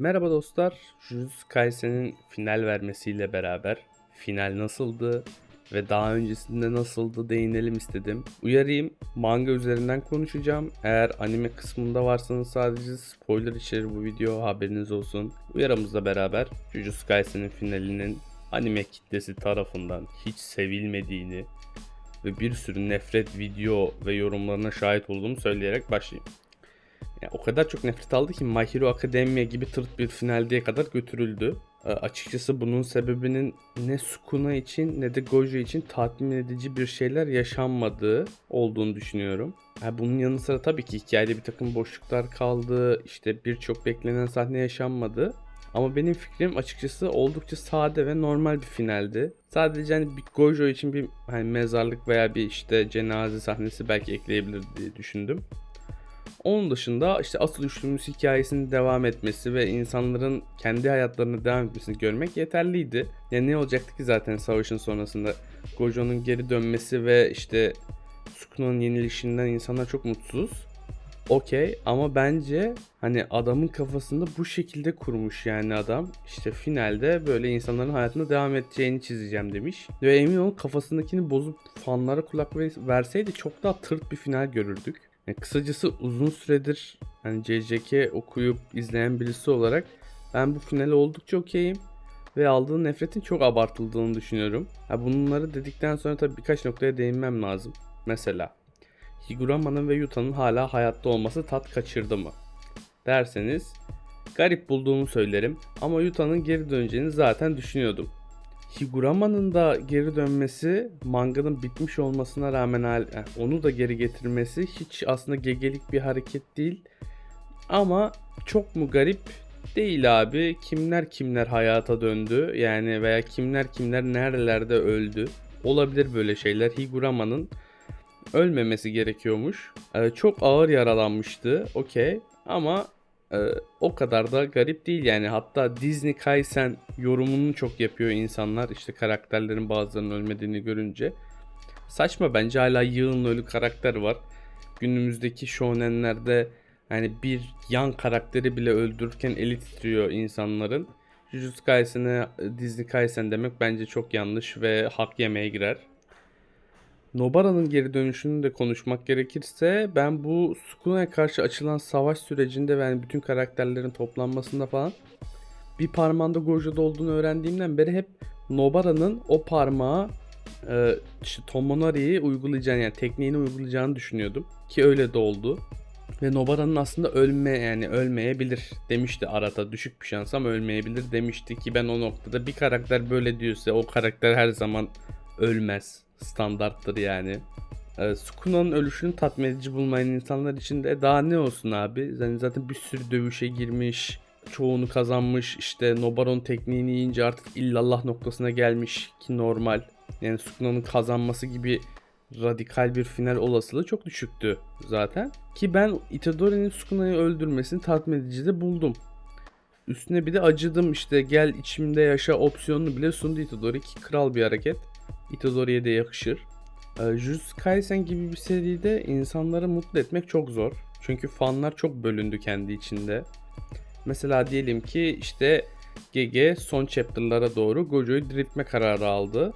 Merhaba dostlar. Jujutsu Kaisen'in final vermesiyle beraber final nasıldı ve daha öncesinde nasıldı değinelim istedim. Uyarayım, manga üzerinden konuşacağım. Eğer anime kısmında varsanız sadece spoiler içerir bu video haberiniz olsun. Uyarımızla beraber Jujutsu Kaisen'in finalinin anime kitlesi tarafından hiç sevilmediğini ve bir sürü nefret video ve yorumlarına şahit olduğumu söyleyerek başlayayım. Yani o kadar çok nefret aldı ki My Hero Academia gibi tırt bir finaldiye kadar götürüldü. E, açıkçası bunun sebebinin ne Sukuna için ne de Gojo için tatmin edici bir şeyler yaşanmadığı olduğunu düşünüyorum. Ha, bunun yanı sıra tabii ki hikayede bir takım boşluklar kaldı. İşte birçok beklenen sahne yaşanmadı. Ama benim fikrim açıkçası oldukça sade ve normal bir finaldi. Sadece hani bir Gojo için bir hani mezarlık veya bir işte cenaze sahnesi belki ekleyebilir diye düşündüm. Onun dışında işte asıl üçlümüz hikayesinin devam etmesi ve insanların kendi hayatlarını devam etmesini görmek yeterliydi. Yani ne olacaktı ki zaten savaşın sonrasında Gojo'nun geri dönmesi ve işte Sukuna'nın yenilişinden insanlar çok mutsuz. Okey ama bence hani adamın kafasında bu şekilde kurmuş yani adam. İşte finalde böyle insanların hayatına devam edeceğini çizeceğim demiş. Ve emin olun kafasındakini bozup fanlara kulak verseydi çok daha tırt bir final görürdük. Yani kısacası uzun süredir hani CCK okuyup izleyen birisi olarak ben bu finale oldukça okeyim ve aldığın nefretin çok abartıldığını düşünüyorum. Ha bunları dedikten sonra tabii birkaç noktaya değinmem lazım. Mesela Higurama'nın ve Yuta'nın hala hayatta olması tat kaçırdı mı? Derseniz garip bulduğumu söylerim ama Yuta'nın geri döneceğini zaten düşünüyordum. Higurama'nın da geri dönmesi manganın bitmiş olmasına rağmen onu da geri getirmesi hiç aslında gegelik bir hareket değil. Ama çok mu garip? Değil abi. Kimler kimler hayata döndü yani veya kimler kimler nerelerde öldü. Olabilir böyle şeyler. Higurama'nın ölmemesi gerekiyormuş. Ee, çok ağır yaralanmıştı. Okey. Ama ee, o kadar da garip değil yani. Hatta Disney Kaisen yorumunu çok yapıyor insanlar. İşte karakterlerin bazılarının ölmediğini görünce. Saçma bence hala yığın ölü karakter var. Günümüzdeki shonenlerde yani bir yan karakteri bile öldürürken eli titriyor insanların. Jujutsu Kaisen'e Disney Kaisen demek bence çok yanlış ve hak yemeye girer. Nobara'nın geri dönüşünü de konuşmak gerekirse ben bu Sukuna'ya karşı açılan savaş sürecinde ve yani bütün karakterlerin toplanmasında falan bir parmağında Gojo'da olduğunu öğrendiğimden beri hep Nobara'nın o parmağı e, Tomonari'yi uygulayacağını yani tekniğini uygulayacağını düşünüyordum. Ki öyle de oldu. Ve Nobara'nın aslında ölme yani ölmeyebilir demişti Arata düşük bir şans ama ölmeyebilir demişti ki ben o noktada bir karakter böyle diyorsa o karakter her zaman ölmez standarttır yani. E, Sukuna'nın ölüşünü tatmin edici bulmayan insanlar için de daha ne olsun abi? Yani zaten bir sürü dövüşe girmiş, çoğunu kazanmış. İşte Nobaron tekniğini yiyince artık illallah noktasına gelmiş ki normal. Yani Sukuna'nın kazanması gibi radikal bir final olasılığı çok düşüktü zaten. Ki ben Itadori'nin Sukuna'yı öldürmesini tatmin edici de buldum. Üstüne bir de acıdım işte gel içimde yaşa opsiyonunu bile sundu Itadori ki kral bir hareket. Itadori'ye de yakışır. E, Jujutsu Kaisen gibi bir seride insanları mutlu etmek çok zor. Çünkü fanlar çok bölündü kendi içinde. Mesela diyelim ki işte GG son chapter'lara doğru Gojo'yu diriltme kararı aldı.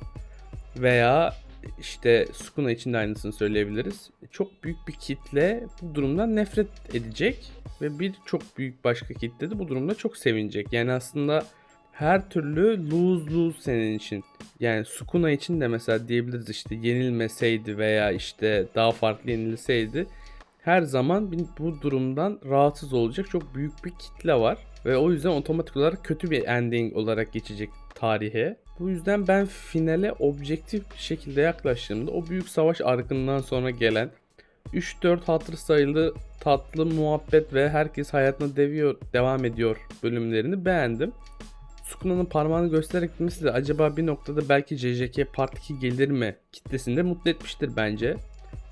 Veya işte Sukuna için de aynısını söyleyebiliriz. Çok büyük bir kitle bu durumdan nefret edecek ve bir çok büyük başka kitle de bu durumda çok sevinecek. Yani aslında her türlü lose lose senin için. Yani Sukuna için de mesela diyebiliriz işte yenilmeseydi veya işte daha farklı yenilseydi her zaman bu durumdan rahatsız olacak çok büyük bir kitle var. Ve o yüzden otomatik olarak kötü bir ending olarak geçecek tarihe. Bu yüzden ben finale objektif bir şekilde yaklaştığımda o büyük savaş arkından sonra gelen 3-4 hatır sayılı tatlı muhabbet ve herkes hayatına deviyor, devam ediyor bölümlerini beğendim. Sukuna'nın parmağını göstererek gitmesi de acaba bir noktada belki JJK Part 2 gelir mi kitlesinde mutlu etmiştir bence.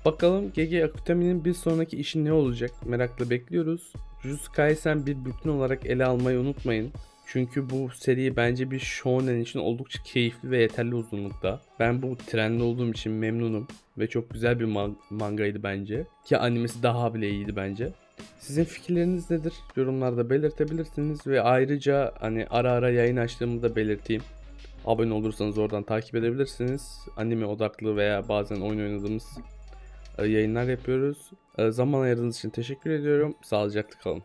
Bakalım GG Akutami'nin bir sonraki işi ne olacak merakla bekliyoruz. Jujutsu Kaisen bir bütün olarak ele almayı unutmayın. Çünkü bu seri bence bir shonen için oldukça keyifli ve yeterli uzunlukta. Ben bu trendli olduğum için memnunum ve çok güzel bir mangaydı bence. Ki animesi daha bile iyiydi bence. Sizin fikirleriniz nedir? Yorumlarda belirtebilirsiniz ve ayrıca hani ara ara yayın açtığımı da belirteyim. Abone olursanız oradan takip edebilirsiniz. Anime odaklı veya bazen oyun oynadığımız e, yayınlar yapıyoruz. E, Zaman ayırdığınız için teşekkür ediyorum. Sağlıcakla kalın.